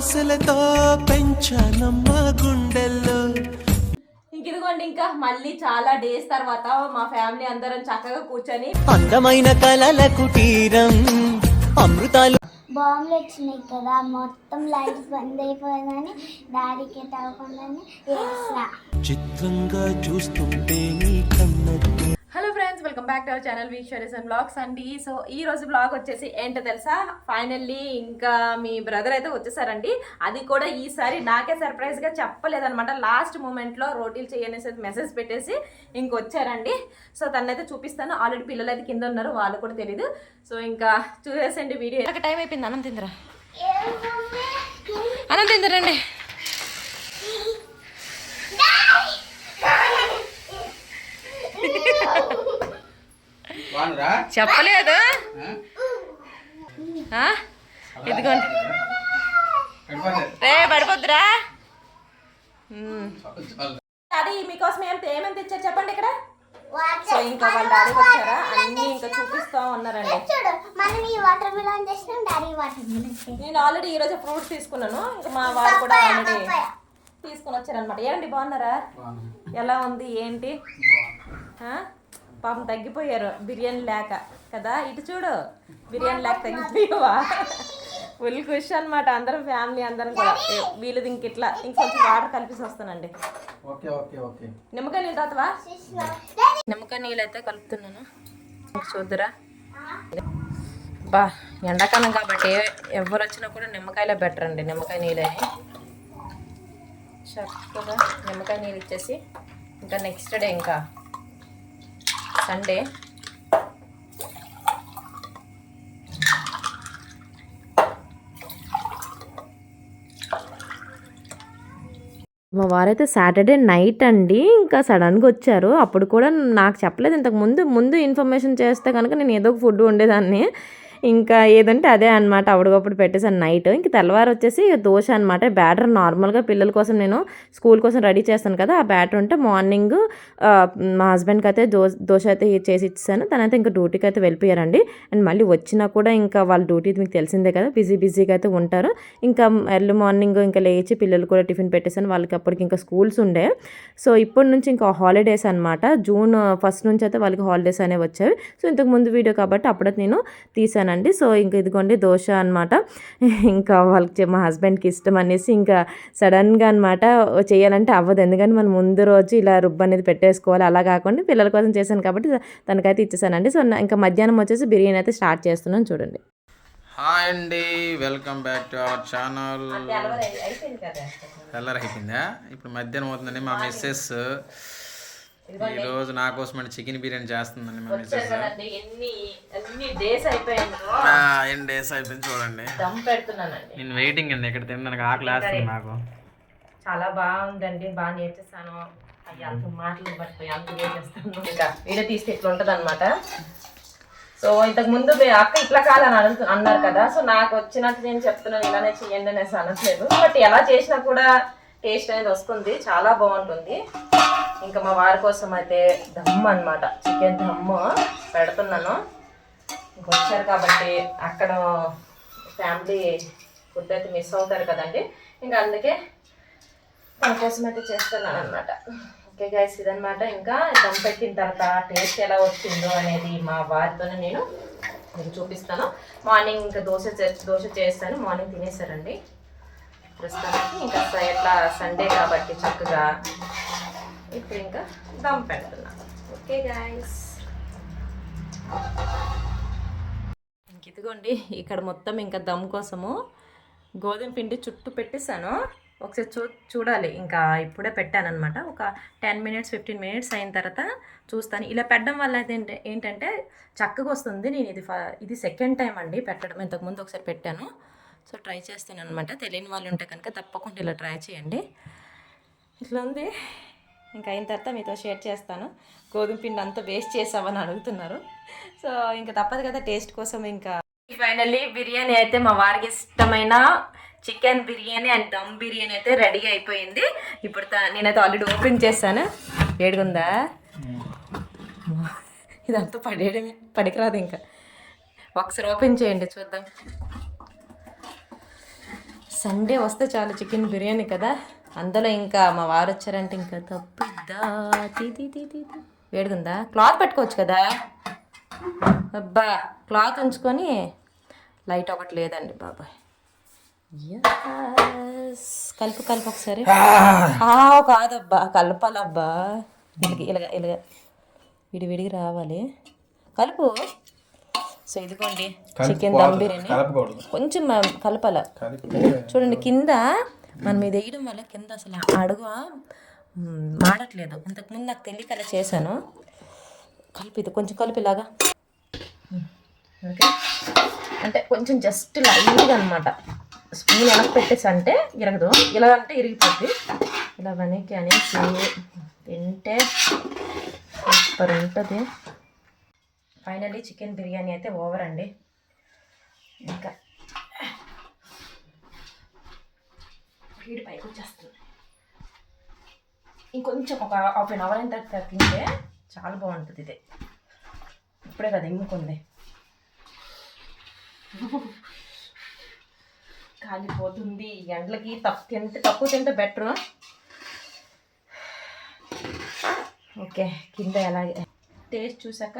ఆశలతో పెంచానమ్మ గుండెల్లో. ఇదిగోండి ఇంకా మళ్ళీ చాలా డేస్ తర్వాత మా ఫ్యామిలీ అందరం చక్కగా కూర్చొని అందమైన కలల కుటీరం అమృతాలు. బాంబులు వచ్చినాయి కదా మొత్తం లైట్స్ బంద్ అయిపోయిందని డాడీకి తవ్వకుండానే వేసిన చిత్రంగా చూస్తుంటే hello friends welcome back to our channel వీక్షరీస్ and blogs అండి సో ఈ రోజు బ్లాగ్ వచ్చేసి ఏంటో తెలుసా? ఫైనల్లీ ఇంకా మీ బ్రదర్ అయితే వచ్చేసారండి. అది కూడా ఈసారి నాకే సర్ప్రైజ్గా చెప్పలేదన్నమాట. లాస్ట్ మూమెంట్లో రోటీలు చేయనేసి మెసేజ్ పెట్టేసి ఇంక వచ్చారండి సో తనైతే చూపిస్తాను. ఆల్రెడీ పిల్లలు అయితే కింద ఉన్నారు వాళ్ళు కూడా తెలియదు సో ఇంకా చూసేసండి వీడియో. ఒక టైం అయిపోయింది. అన్నం తిందరా అన్నం తిందరండి బాగున్నారా చెప్పలేదు? ఇదిగోండి రే పడిపోద్దురా. డాడీ మీకోసం ఏం ఏమేమి తెచ్చారు చెప్పండి ఇక్కడ. సో ఇంకా వాళ్ళ డాడీ వచ్చారా? అన్ని ఇంకా చూపిస్తా ఉన్నారండి. చూడు మనం ఈ వాటర్ మిలన్ చేసినాం డాడీ వాటర్ మిలన్ నేను ఆల్రెడీ ఈ రోజు ఫ్రూట్స్ తీసుకున్నాను. ఇంకా మా వారు కూడా ఆల్రెడీ తీసుకుని వచ్చారనమాట ఏమండి బాగున్నారా? ఎలా ఉంది ఏంటి? పాపం తగ్గిపోయారు. బిర్యానీ లేక. కదా? ఇటు చూడు. బిర్యానీ లేక తగ్గిపోయావా? ఫుల్ ఖుషి అనమాట అందరం ఫ్యామిలీ అందరం కూడా. ఏ, వీళ్ళది ఇంక ఇట్లా. ఇంకొంచెం వాటర్ కలిపేసి వస్తానండి. Okay okay okay. నిమ్మకాయ నీళ్ళు తాతవా? నిమ్మకాయ నీళ్ళు అయితే కలుపుతున్నాను. చూద్దురా. బా ఎండాకాలం కాబట్టి ఎవరు వచ్చినా కూడా నిమ్మకాయలే బెటర్ అండి. నిమ్మకాయ నీళ్ళే. చక్కగా నిమ్మకాయ నీళ్ళు ఇచ్చేసి ఇంకా నెక్స్ట్ డే ఇంకా సండే మా వారైతే సాటర్డే నైట్ అండి. ఇంకా సడన్గా వచ్చారు. అప్పుడు కూడా నాకు చెప్పలేదు. ఇంతకు ముందు ముందు ఇన్ఫర్మేషన్ చేస్తే కనుక నేను ఏదో ఒక ఫుడ్ ఉండేదాన్ని ఇంకా ఏదంటే అదే అనమాట అప్పటికప్పుడు పెట్టేసాను నైట్. ఇంక తెల్లవారు వచ్చేసి దోశ అనమాట బ్యాటర్ నార్మల్గా పిల్లల కోసం నేను స్కూల్ కోసం రెడీ చేస్తాను కదా ఆ బ్యాటర్ ఉంటే మార్నింగ్ మా హస్బెండ్కి అయితే దో దోశ అయితే చేసి ఇచ్చాను తనైతే ఇంకా డ్యూటీకి అయితే వెళ్ళిపోయారండి. అండ్ మళ్ళీ వచ్చినా కూడా ఇంకా వాళ్ళ డ్యూటీ మీకు తెలిసిందే కదా బిజీ బిజీగా అయితే ఉంటారు. ఇంకా ఎర్లీ మార్నింగ్ ఇంకా లేచి పిల్లలు కూడా టిఫిన్ పెట్టేసాను వాళ్ళకి అప్పటికి ఇంకా స్కూల్స్ ఉండే. సో ఇప్పటి నుంచి ఇంకా హాలిడేస్ అనమాట జూన్ ఫస్ట్ నుంచి అయితే వాళ్ళకి హాలిడేస్ అనేవి వచ్చాయి సో ఇంతకు ముందు వీడియో కాబట్టి అప్పుడే నేను తీసాను తీసానండి సో ఇంక ఇదిగోండి దోశ అనమాట ఇంకా వాళ్ళకి మా హస్బెండ్కి ఇష్టం అనేసి ఇంకా సడన్గా అనమాట చేయాలంటే అవ్వదు. ఎందుకంటే మనం ముందు రోజు ఇలా రుబ్బు అనేది పెట్టేసుకోవాలి. అలా కాకుండా పిల్లల కోసం చేశాను కాబట్టి తనకైతే ఇచ్చేసానండి. సో ఇంకా మధ్యాహ్నం వచ్చేసి బిర్యానీ అయితే స్టార్ట్ చేస్తున్నాను చూడండి. హాయ్ అండి. Welcome back to our channel. తెల్లరి అయిపోయిందా ఇప్పుడు మధ్యాహ్నం అవుతుందండి మా మిస్సెస్ ఈ రోజు నా కోసం అంటే చికెన్ బిర్యానీ చేస్తుందండి మా మిస్సెస్ ఎన్ని ఎన్ని డేస్ అయిపోయింది ఎన్ని డేస్ అయిపోయింది చూడండి. దమ్ పెడుతున్నానండి. నేను వెయిటింగ్ అండి ఇక్కడ తినడానికి ఆకలి వేస్తుంది నాకు. చాలా బాగుందండి బాగా నేర్చేస్తాను అయ్యి అంత మాటలు పడిపోయి అంత నేర్చేస్తాను ఇంకా వీడియో తీస్తే ఇట్లా ఉంటుంది అనమాట సో ఇంతకు ముందు మీ అక్క ఇట్లా కాదని అడుగు అన్నారు కదా సో నాకు వచ్చినట్టు నేను చెప్తున్నాను ఇలానే చేయండి అనేసి అనట్లేదు. బట్ ఎలా చేసినా కూడా టేస్ట్ అనేది వస్తుంది చాలా బాగుంటుంది. ఇంకా మా వారి కోసం అయితే దమ్ అనమాట చికెన్ దమ్ పెడుతున్నాను. ఇంక వచ్చారు కాబట్టి అక్కడ ఫ్యామిలీ ఫుడ్ అయితే మిస్ అవుతారు కదండి. ఇంకా అందుకే తన కోసం అయితే చేస్తున్నాను అనమాట ఓకే గైస్ ఇదనమాట ఇంకా దమ్ పెట్టిన తర్వాత టేస్ట్ ఎలా వచ్చిందో అనేది మా వారితోనే నేను మీకు చూపిస్తాను. మార్నింగ్ ఇంకా దోశ చే- దోశ చేస్తాను. మార్నింగ్ తినేసారండి ప్రస్తుతానికి ఇంకా స- ఎట్లా సండే కాబట్టి చక్కగా ఇప్పుడు ఇంకా దమ్ పెడుతున్నా. ఓకే గాయస్ ఇంక ఇదిగోండి ఇక్కడ మొత్తం ఇంకా దమ్ కోసము గోధుమ పిండి చుట్టూ పెట్టేశాను. ఒకసారి చూ చూడాలి. ఇంకా ఇప్పుడే పెట్టానమాట ఒక టెన్ మినిట్స్ ఫిఫ్టీన్ మినిట్స్ అయిన తర్వాత చూస్తాను. ఇలా పెట్టడం వల్ల అయితే ఏంటంటే చక్కగా వస్తుంది. నేను ఇది ఇది సెకండ్ టైం అండి పెట్టడం. ఇంతకుముందు ఒకసారి పెట్టాను. సో ట్రై చేస్తాను అనమాట తెలియని వాళ్ళు ఉంటే కనుక తప్పకుండా ఇలా ట్రై చేయండి. ఇట్లా ఉంది. ఇంకా అయిన తర్వాత మీతో షేర్ చేస్తాను. గోధుమ పిండి అంతా వేస్ట్ చేసావని అడుగుతున్నారు. సో ఇంకా తప్పదు కదా టేస్ట్ కోసం ఇంకా. ఫైనల్లీ బిర్యానీ అయితే మా వారికి ఇష్టమైన చికెన్ బిర్యానీ అండ్ దమ్ బిర్యానీ అయితే రెడీ అయిపోయింది. ఇప్పుడు నేనైతే ఆల్రెడీ ఓపెన్ చేశాను. వేడిగుందా ఇదంతా పడేయడమే పడికిరాదు ఇంకా. ఒకసారి ఓపెన్ చేయండి చూద్దాం. సండే వస్తే చాలు చికెన్ బిర్యానీ కదా. అందులో ఇంకా మా వారు వచ్చారంటే ఇంకా తప్పుద్దా. వేడిగుందా? క్లాత్ పెట్టుకోవచ్చు కదా? అబ్బా క్లాత్ ఉంచుకొని లైట్ ఒకటి లేదండి బాబాయ్. కలుపు కలుపు ఒకసారి. కాదబ్బా కలపాలబ్బా. ఇలాగ ఇలాగ ఇలాగ. విడి విడిగి రావాలి. కలుపు. సో ఇదిగోండి చికెన్ దమ్ బిర్యానీ. కొంచెం కలపాల. చూడండి కింద మనం ఇది వేయడం వల్ల కింద అసలు అడుగు మాడట్లేదు ఇంతకుముందు నాకు తెలియక అలా చేశాను. కలిపి ఇది కొంచెం కలిపిలాగా ఓకే. అంటే కొంచెం జస్ట్ లైట్గా అనమాట స్పూన్ వెనక్కి పెట్టేసి అంటే ఇరగదు. ఇలా అంటే ఇరిగిపోద్ది. ఇలా వెనక్కి అనేసి తింటే సూపర్ ఉంటుంది. ఫైనల్లీ చికెన్ బిర్యానీ అయితే ఓవర్ అండి. ఇంకా హీట్ పైకి వచ్చేస్తుంది ఇంకొంచెం ఒక హాఫ్ అన్ అవర్ అయిన తర్వాత తింటే చాలా బాగుంటుంది ఇది. ఇప్పుడే కదా ఇంకొంది కాలిపోతుంది. ఎండలకి తక్కువ తింటే తక్కువ తింటే బెటర్. ఓకే కింద ఎలాగే. టేస్ట్ చూసాక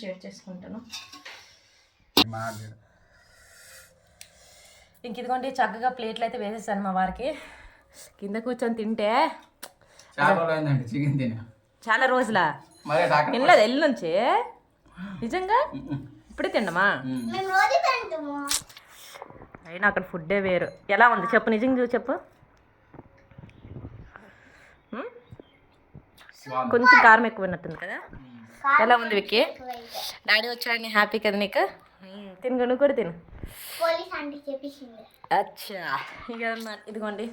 షేర్ చేసుకుంటాను. ఇంక ఇదిగోండి చక్కగా ప్లేట్లు అయితే వేసేసాను మా వారికి. కింద కూర్చొని తింటే చాలా రోజులు అయిందండి చికెన్ తిని. చాలా రోజులా? మరే డాక్టర్ తినలేదు ఎల్లు నుంచి నిజంగా? ఇప్పుడే తిండమా మేము. రోజు తింటాము. అయినా అక్కడ ఫుడ్డే వేరు. ఎలా ఉంది? చెప్పు నిజంగా చెప్పు? కొంచెం కారం ఎక్కువ ఉన్నట్టుంది కదా? ఎలా ఉంది విక్కీ? డాడీ వచ్చాడని హ్యాపీ కదా నీకు? ఉమ్, తిను నువ్వు కూడా తిను. అచ్చా. ఇక ఇదిగోండి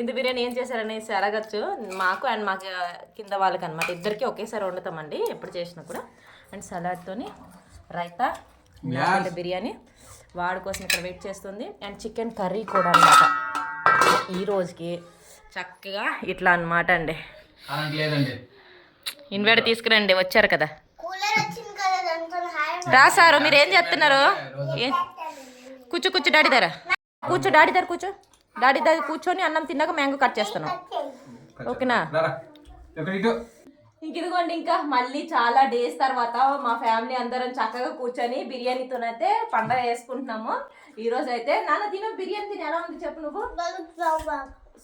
ఇంత బిర్యానీ ఏం చేశారనేసి అడగచ్చు. మాకు అండ్ మాకు కింద వాళ్ళకి అనమాట ఇద్దరికి ఒకేసారి వండుతామండి ఎప్పుడు చేసినా కూడా. అండ్ సలాడ్తోని రైతా బిర్యానీ వాడి కోసం ఇక్కడ వెయిట్ చేస్తుంది. అండ్ చికెన్ కర్రీ కూడా అనమాట ఈ రోజుకి చక్కగా ఇట్లా అనమాట అండి. అలాంటి లేదండి. ఇన్వర్టర్ తీసుకురండి వచ్చారు కదా. రా సారు రాసారు మీరు ఏం చేస్తున్నారు? ఏ? కూర్చో కూర్చో డాడీ దగ్గర. కూర్చో డాడీ దగ్గర కూర్చో. డాడీ దగ్గర కూర్చొని అన్నం తిన్నాక మ్యాంగో కట్ చేస్తాను ఓకేనా? రారా ఇంక ఇదిగోండి ఇంకా మళ్ళీ చాలా డేస్ తర్వాత మా ఫ్యామిలీ అందరం చక్కగా కూర్చొని బిర్యానీతోనైతే పండగ వేసుకుంటున్నాము ఈ రోజు అయితే నాన్న తిను బిర్యానీ తిని. ఎలా ఉంది చెప్పు నువ్వు?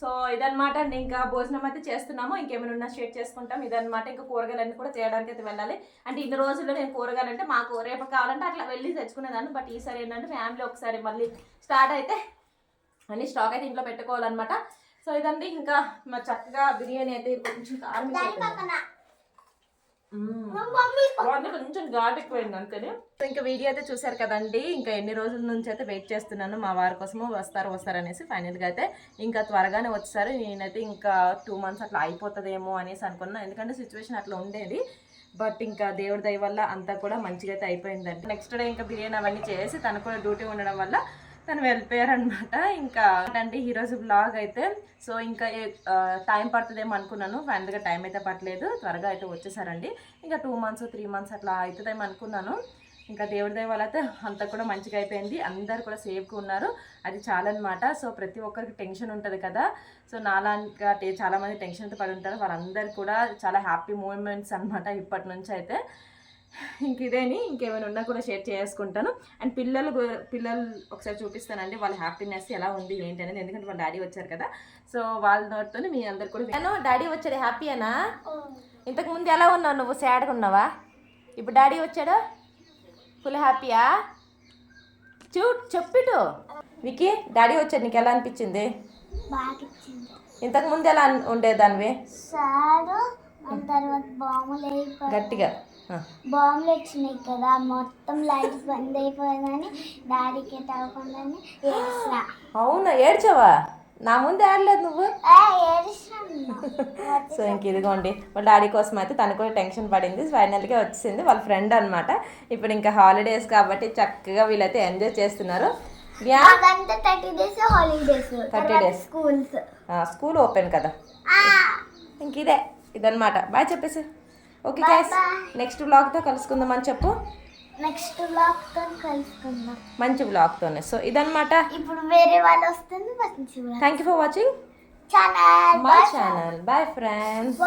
సో ఇదన్నమాట అండి. ఇంకా భోజనం అయితే చేస్తున్నాము. ఇంకేమైనా ఉన్నా షేర్ చేసుకుంటాం. ఇదన్నమాట. ఇంకా కూరగాయలన్నీ కూడా చేయడానికి అయితే వెళ్ళాలి. అంటే ఇన్ని రోజుల్లో నేను కూరగాయలు అంటే మాకు రేపు కావాలంటే అట్లా వెళ్ళి తెచ్చుకునేదాన్ని బట్ ఈసారి ఏంటంటే ఫ్యామిలీ ఒకసారి మళ్ళీ స్టార్ట్ అయితే అన్ని స్టాక్ అయితే ఇంట్లో పెట్టుకోవాలన్నమాట. సో ఇదండి. ఇంకా మా చక్కగా బిర్యానీ అయితే కొంచెం కారం కొంచెం ఘాట్ ఎక్కువైంది ఇంకా వీడియో అయితే చూసారు కదండి ఇంకా ఎన్ని రోజుల నుంచి అయితే వెయిట్ చేస్తున్నాను మా వారి కోసము వస్తారు వస్తారు అనేసి ఫైనల్గా అయితే ఇంకా త్వరగానే వచ్చారు. నేనైతే ఇంకా టూ మంత్స్ అట్లా అయిపోతుందేమో అనేసి అనుకున్నాను ఎందుకంటే సిచ్యువేషన్ అట్లా ఉండేది. బట్ ఇంకా దేవుడి దయ వల్ల అంతా కూడా మంచిగా అయితే అయిపోయిందండి. నెక్స్ట్ డే ఇంకా బిర్యానీ అవన్నీ చేసి తను కూడా డ్యూటీ ఉండడం వల్ల తను వెళ్ళిపోయారనమాట. ఇంకా అంటే ఈరోజు బ్లాగ్ అయితే సో ఇంకా టైం పడుతుందేమో అనుకున్నాను. ఫైనల్గా టైం అయితే పట్టలేదు. త్వరగా అయితే వచ్చేసారండి. ఇంకా టూ మంత్స్ త్రీ మంత్స్ అట్లా అవుతుందేమో అనుకున్నాను. ఇంకా దేవుడి దయ వల్ల అయితే అంతా కూడా మంచిగా అయిపోయింది. అందరు కూడా సేఫ్గా ఉన్నారు. అది చాలన్నమాట. అనమాట సో ప్రతి ఒక్కరికి టెన్షన్ ఉంటుంది కదా. సో నాలాగా టే- చాలామంది టెన్షన్తో పడి ఉంటారు. వాళ్ళందరూ కూడా చాలా హ్యాపీ మూమెంట్స్ అనమాట ఇప్పటి నుంచి అయితే. ఇంక ఇదేని ఇంకేమైనా ఉన్నా కూడా షేర్ చేసుకుంటాను. అండ్ పిల్లలు పిల్లలు ఒకసారి చూపిస్తానండి వాళ్ళ హ్యాపీనెస్ ఎలా ఉంది ఏంటి అనేది. ఎందుకంటే వాళ్ళ డాడీ వచ్చారు కదా. సో వాళ్ళతో మీ అందరు కూడా నేను డాడీ వచ్చాడు. హ్యాపీయేనా? ఇంతకు ముందు ఎలా ఉన్నావు నువ్వు? సాడ్గా ఉన్నావా? ఇప్పుడు డాడీ వచ్చాడు? ఫుల్ హ్యాపీయా? చూ చెప్పిటు. వికీ డాడీ వచ్చాడు. నీకు ఎలా అనిపించింది? ఇంతకు ముందు ఎలా ఉండేదానివి? గట్టిగా. బాంబులు వచ్చినాయి కదా మొత్తం లైట్స్ బంద్ అయిపోయిందని డాడీకి తవ్వకుండానే అవునా ఏడ్చావా? నా ముందు ఏడలేదు నువ్వు? సో ఇంక ఇదిగోండి వాళ్ళ డాడీ కోసం అయితే తను కూడా టెన్షన్ పడింది. ఫైనల్గా వచ్చేసింది వాళ్ళ ఫ్రెండ్ అనమాట ఇప్పుడు ఇంకా హాలిడేస్ కాబట్టి చక్కగా వీళ్ళైతే ఎంజాయ్ చేస్తున్నారు. Thirty days holidays 30 days. Schools. School open కదా. ఇంక ఇదే ఇదన్నమాట. బాయ్ చెప్పేసి ఓకే గైస్ నెక్స్ట్ బ్లాగ్తో కలుసుకుందామని చెప్పు. నెక్స్ట్ బ్లాగ్తో కలుసుకుందాం. మంచి బ్లాగ్తోనే సో ఇదన్నమాట. ఇప్పుడు వేరే వాళ్ళు వస్తుంది మంచి thank you for watching channel my channel bye friends